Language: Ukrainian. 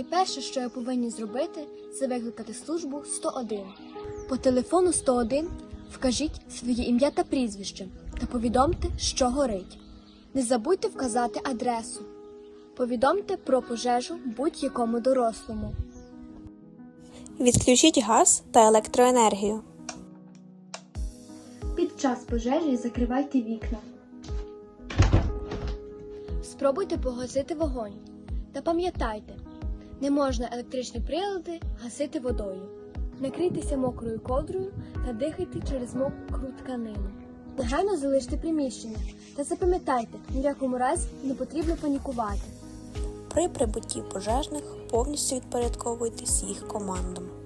Найперше, що ви повинні зробити, це викликати службу 101. По телефону 101 вкажіть своє ім'я та прізвище та повідомте, що горить. Не забудьте вказати адресу. Повідомте про пожежу будь-якому дорослому. Відключіть газ та електроенергію. Під час пожежі закривайте вікна. Спробуйте погасити вогонь. Та пам'ятайте, не можна електричні прилади гасити водою. Накрийтеся мокрою ковдрою та дихайте через мокру тканину. Негайно залиште приміщення та запам'ятайте, ні в якому разі не потрібно панікувати. При прибутті пожежних повністю відпорядковуйтесь їх командам.